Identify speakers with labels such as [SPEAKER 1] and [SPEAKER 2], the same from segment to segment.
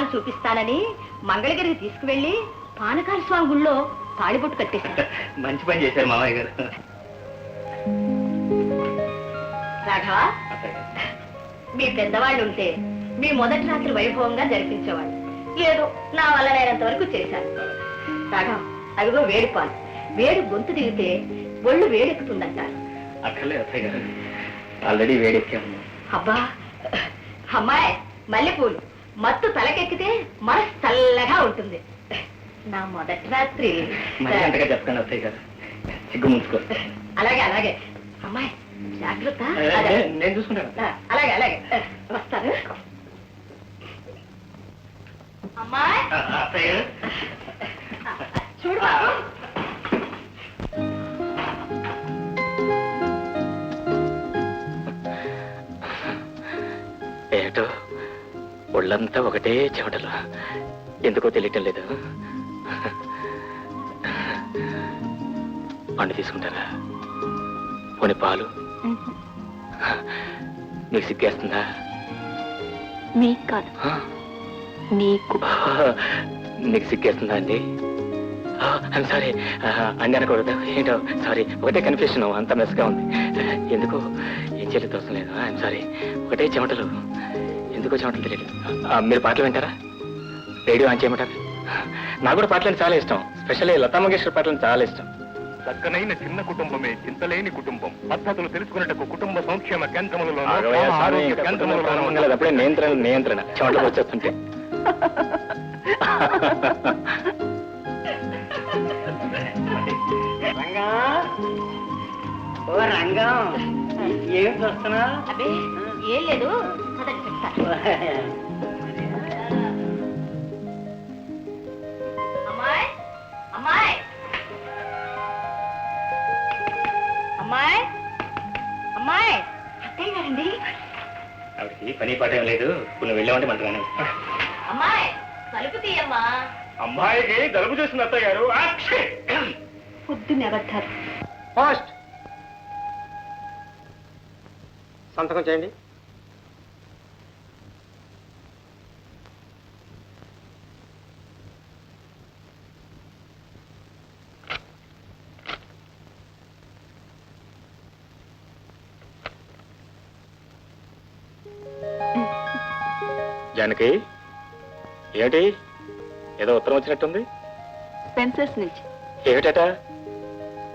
[SPEAKER 1] అందాలను చూపిస్తానని మంగళగిరికి తీసుకువెళ్ళి పానకాల స్వామి గుళ్ళో తాళిబొట్టు కట్టేశాను
[SPEAKER 2] మంచి పని చేశారు మామయ్య గారు.
[SPEAKER 1] రాఘవ. మీ పెద్దవాళ్ళు ఉంటే మీ మొదటి రాత్రి వైభవంగా జరిపించేవాళ్ళు. ఏదో నా వల్ల నేనంత వరకు చేశాను రాఘవ అదిగో వేడి పాలు. వేడి గొంతు దిగితే ఒళ్ళు వేడెక్కుతుందంటారు.
[SPEAKER 2] అక్కర్లేదు అత్తయ్య గారు. ఆల్రెడీ వేడెక్కాము.
[SPEAKER 1] అబ్బా అమ్మాయి మల్లెపూలు. మత్తు తలకెక్కితే మనసు చల్లగా ఉంటుంది. నా మొదటి రాత్రి.
[SPEAKER 2] మరి అంతగా చెప్పకండి అత్తయ్య గారు. సిగ్గు ముంచుకో
[SPEAKER 1] అలాగే అలాగే. అమ్మాయి జాగ్రత్త. అదే.
[SPEAKER 2] నేను చూసుకుంటాను.
[SPEAKER 1] అలాగే అలాగే. వస్తాను. అమ్మాయి.
[SPEAKER 2] ఆ, అత్తయ్య. గారు
[SPEAKER 1] చూడు బాబు.
[SPEAKER 2] ఏటో? ఒళ్ళంతా ఒకటే చెమటలు. ఎందుకో తెలియటం లేదు. పండు తీసుకుంటారా? పోనీ పాలు. మీకు సిగ్గేస్తుందా?
[SPEAKER 1] మీకు కాదు? నీకు.
[SPEAKER 2] నీకు సిగ్గేస్తుందా అండి? సారీ. అండి అనకూడదు ఏంటో సారీ. ఒకటే కన్ఫ్యూషన్. అంత మెస్గా ఉంది. ఎందుకు? ఏం చేయలేదు తోసం లేదు. I'm sorry. ఒకటే చెమటలు. ఎందుకో చెమటలు తెలియదు. ఆ, మీరు పాటలు వింటారా? రేడియో ఆన్ చేయమంటారు? నాకు కూడా పాటలు అంటే చాలా ఇష్టం. స్పెషల్లీ లతా మంగేశ్వర్ పాటలు అంటే చాలా ఇష్టం.
[SPEAKER 3] చక్కనైన చిన్న కుటుంబమే చింతలేని కుటుంబం. పద్ధతులు తెలుసుకున్నట్టు కుటుంబ సంక్షేమ కేంద్రములలో
[SPEAKER 2] అప్పుడే నియంత్రణ నియంత్రణ. చెమటలు వచ్చేస్తుంటే.
[SPEAKER 4] రంగా. ఓ రంగం. ఏం చూస్తున్నా
[SPEAKER 1] అబ్బే ఏం లేదు. పదండి చెప్తా అమ్మాయి అమ్మాయి. అమ్మాయి అమ్మాయి. అత్తయ్య గారండి.
[SPEAKER 2] ఆవిడకి పని పాట ఏం లేదు. ఇప్పుడు వెళ్ళామంటే మంటగానే
[SPEAKER 1] అమ్మాయి తలుపు తీయమ్మా.
[SPEAKER 3] అమ్మాయికి జలుబు చేసిన అత్తయ్య గారు.
[SPEAKER 1] పొద్దున్న ఎవరు
[SPEAKER 4] పోస్ట్ సంతకం చేయండి.
[SPEAKER 2] జానకి ఏమిటి? ఏదో ఉత్తరం వచ్చినట్టుంది?
[SPEAKER 5] స్పెన్సర్స్ నుంచి.
[SPEAKER 2] ఏమిటట?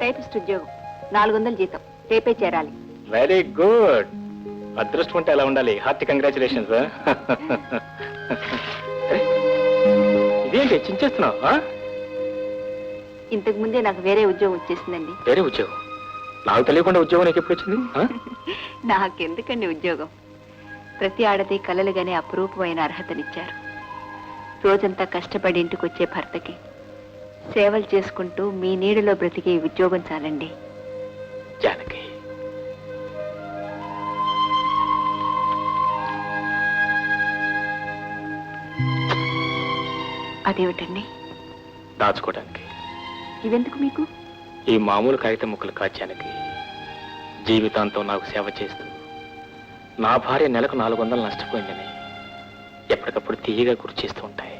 [SPEAKER 5] టైపిస్ట్ ఉద్యోగం. నాలుగు వందల జీతం. రేపే చేరాలి.
[SPEAKER 2] వెరీ గుడ్ అదృష్టం ఉంటే అలా ఉండాలి? హార్టీ కంగ్రాచులేషన్స్ ఇదేంటి? చించేస్తున్నావు?
[SPEAKER 5] ఇంతకు ముందే నాకు వేరే ఉద్యోగం వచ్చేసిందండి.
[SPEAKER 2] వేరే ఉద్యోగం? నాకు తెలియకుండా ఉద్యోగం నీకు ఎప్పుడు వచ్చింది ఆ?
[SPEAKER 5] నాకెందుకండి ఉద్యోగం? ప్రతి ఆడది కలలుగానే అపురూపమైన అర్హతనిచ్చారు. రోజంతా కష్టపడి ఇంటికి వచ్చే భర్తకి సేవలు చేసుకుంటూ మీ నీడలో బ్రతికే ఉద్యోగం చాలండి.
[SPEAKER 2] జానకి.
[SPEAKER 5] అదేమిటండి?
[SPEAKER 2] దాచుకోవడానికి.
[SPEAKER 5] ఇవెందుకు మీకు?
[SPEAKER 2] ఈ మామూలు కాగితం ముక్కలు కాచానికి జీవితాంతం నాకు సేవ చేస్తూ నా భార్య నెలకు నాలుగు వందలు నష్టపోయిందని ఎప్పటికప్పుడు తీయగా గుర్తు చేస్తూ ఉంటాయి.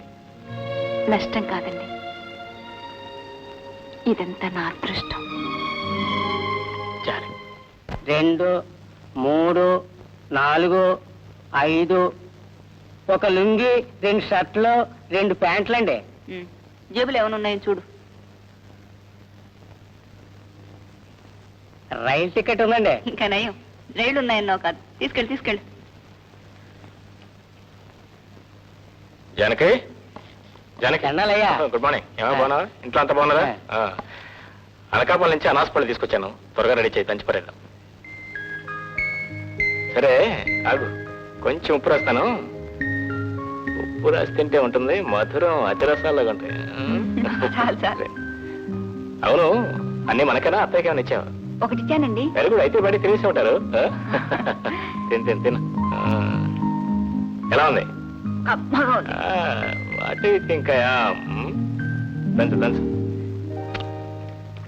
[SPEAKER 5] నష్టం కాదండి. ఇదంతా నా అదృష్టం.
[SPEAKER 4] రెండు మూడు నాలుగు ఐదు ఒక లుంగి రెండు షర్ట్లు రెండు ప్యాంట్లు అండి
[SPEAKER 5] జేబులు ఏమైనా ఉన్నాయో చూడు.
[SPEAKER 4] రైలు టికెట్ ఉందండి.
[SPEAKER 5] ఇంకా నయం. రైళ్ళు ఉన్నాయన్నావు కాదు తీసుకెళ్ళి తీసుకెళ్ళి.
[SPEAKER 2] జానకి? గుడ్ మార్నింగ్ ఏమో బాగున్నా ఇంట్లో అంతా బాగున్నారా? ఆ. అనకాపల్లి నుంచి అనాసపల్లి తీసుకొచ్చాను. త్వరగా రెడీ చేయి దంచి పడేద్దాం. సరే ఆగు. కొంచెం ఉప్పు రాస్తాను. ఉప్పు రాసి తింటే ఉంటుంది మధురం అతిరసాలాగా ఉంటాయి. అవును అన్ని మనకైనా? అత్తయ్యకి ఏమైనా ఇచ్చావా?
[SPEAKER 5] ఒకటి ఇచ్చానండి
[SPEAKER 2] వెరీ గుడ్ అయితే బయట తినేసి ఉంటారు? తిను తిను తిను. ఎలా ఉంది?
[SPEAKER 5] అబ్బా,
[SPEAKER 2] వాటి ఇంకా దంచు దంచు